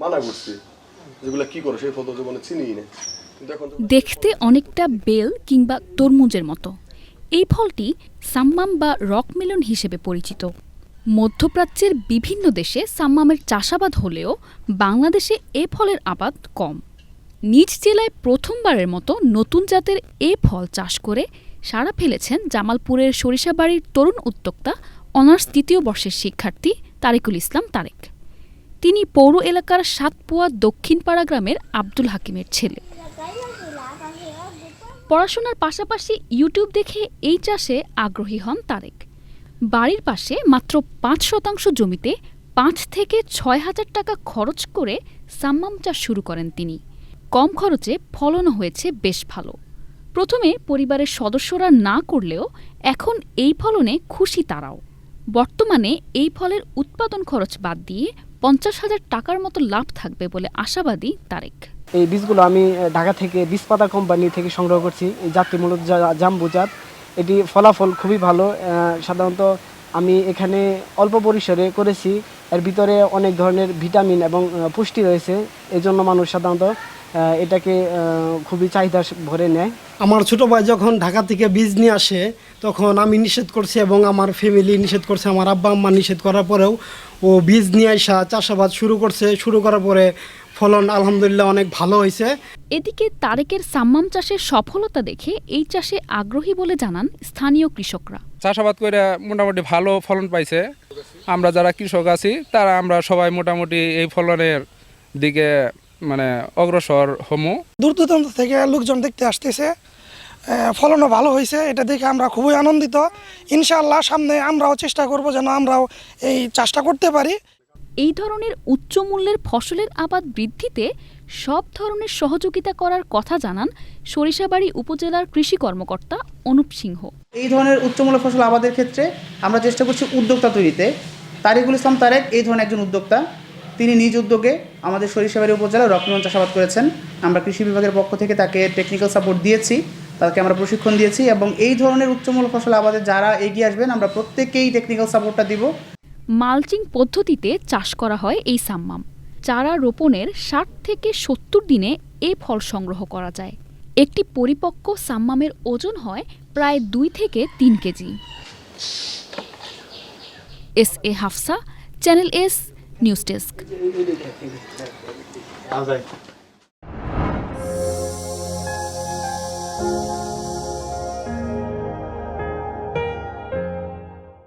মানা দেখতে অনেকটা বেল কিংবা তরমুজের মতো। এই ফলটি সাম্মাম বা রকমেলন হিসেবে পরিচিত। মধ্যপ্রাচ্যের বিভিন্ন দেশে সাম্মামের চাষাবাদ হলেও বাংলাদেশে এ ফলের আবাদ কম। নিজ জেলায় প্রথমবারের মতো নতুন জাতের এ ফল চাষ করে সাড়া ফেলেছেন জামালপুরের সরিষাবাড়ির তরুণ উদ্যোক্তা অনার্স দ্বিতীয় বর্ষের শিক্ষার্থী তারিকুল ইসলাম তারেক। তিনি পৌর এলাকার সাতপোয়া দক্ষিণপাড়া গ্রামের আব্দুল হাকিমের ছেলে। পড়াশোনার পাশাপাশি ইউটিউব দেখে এই চাষে আগ্রহী হন তারেক। বাড়ির পাশে মাত্র পাঁচ শতাংশ জমিতে পাঁচ থেকে ছয় হাজার টাকা খরচ করে সাম্মাম চাষ শুরু করেন তিনি। কম খরচে ফলনও হয়েছে বেশ ভালো। প্রথমে পরিবারের সদস্যরা না করলেও এখন এই ফলনে খুশি তারাও। বর্তমানে এই ফলের উৎপাদন খরচ বাদ দিয়ে পঞ্চাশ হাজার টাকার মতো লাভ থাকবে বলে আশাবাদী তারেক। এই বীজগুলো আমি ঢাকা থেকে বীজপাতা কোম্পানি থেকে সংগ্রহ করছি এই জাতটি মূলত জাম্বু জাত। এটি ফলাফল খুবই ভালো সাধারণত আমি এখানে অল্প পরিসরে করেছি। এর ভিতরে অনেক ধরনের ভিটামিন এবং পুষ্টি রয়েছে এজন্য মানুষ সাধারণত এটাকে খুবই চাহিদা ভরে নেয়। আমার ছোট ভাই যখন ঢাকা থেকে বীজ নিয়ে আসে তখন আমি নিষেধ করছি এবং আমার ফ্যামিলি নিষেধ করছে আমার আব্বা আম্মা নিষেধ করার পরেও ও বীজ নিয়ে আসা চাষাবাদ শুরু করছে। শুরু করার পরে ফলন আলহামদুলিল্লাহ অনেক ভালো হয়েছে। এদিকে তারেকের সাম্মাম চাষের সফলতা দেখে এই চাষে আগ্রহী বলে জানান স্থানীয় কৃষকরা। চাষাবাদ করে মোটামুটি ভালো ফলন পাইছে। আমরা যারা কৃষক আছি তারা আমরা সবাই মোটামুটি এই ফলনের দিকে মানে অগ্রসর হমু। দূর দূরান্ত থেকে লোকজন দেখতে আসতেছে। ফলনও ভালো হয়েছে। এটা দেখে আমরা খুবই আনন্দিত। ইনশাআল্লাহ সামনে আমরাও চেষ্টা করব যেন আমরাও এই চাষটা করতে পারি। এই ধরনের উচ্চ মূল্যের ফসলের আবাদ বৃদ্ধিতে সব ধরনের সহযোগিতা করার কথা জানান সরিষাবাড়ি উপজেলার কৃষি কর্মকর্তা অনুপ সিংহ। এই ধরনের উচ্চমূল্য ফসল আবাদের ক্ষেত্রে আমরা চেষ্টা করছি উদ্যোক্তা তৈরিতে। তারিকুল ইসলাম তারেক এই ধরনের একজন উদ্যোক্তা। তিনি নিজ উদ্যোগে আমাদের সরিষাবাড়ি উপজেলায় রকমন চাষাবাদ করেছেন। আমরা কৃষি বিভাগের পক্ষ থেকে তাকে টেকনিক্যাল সাপোর্ট দিয়েছি। তাকে আমরা প্রশিক্ষণ দিয়েছি এবং এই ধরনের উচ্চমূল্য ফসল আবাদে যারা এগিয়ে আসবেন আমরা প্রত্যেককেই টেকনিক্যাল সাপোর্টটা দিব। মালচিং পদ্ধতিতে চাষ করা হয় এই সাম্মাম। চারা রোপণের ষাট থেকে সত্তর দিনে এ ফল সংগ্রহ করা যায়। একটি পরিপক্ক সাম্মামের ওজন হয় প্রায় দুই থেকে তিন KG. S A Hafsa channel S news desk. Música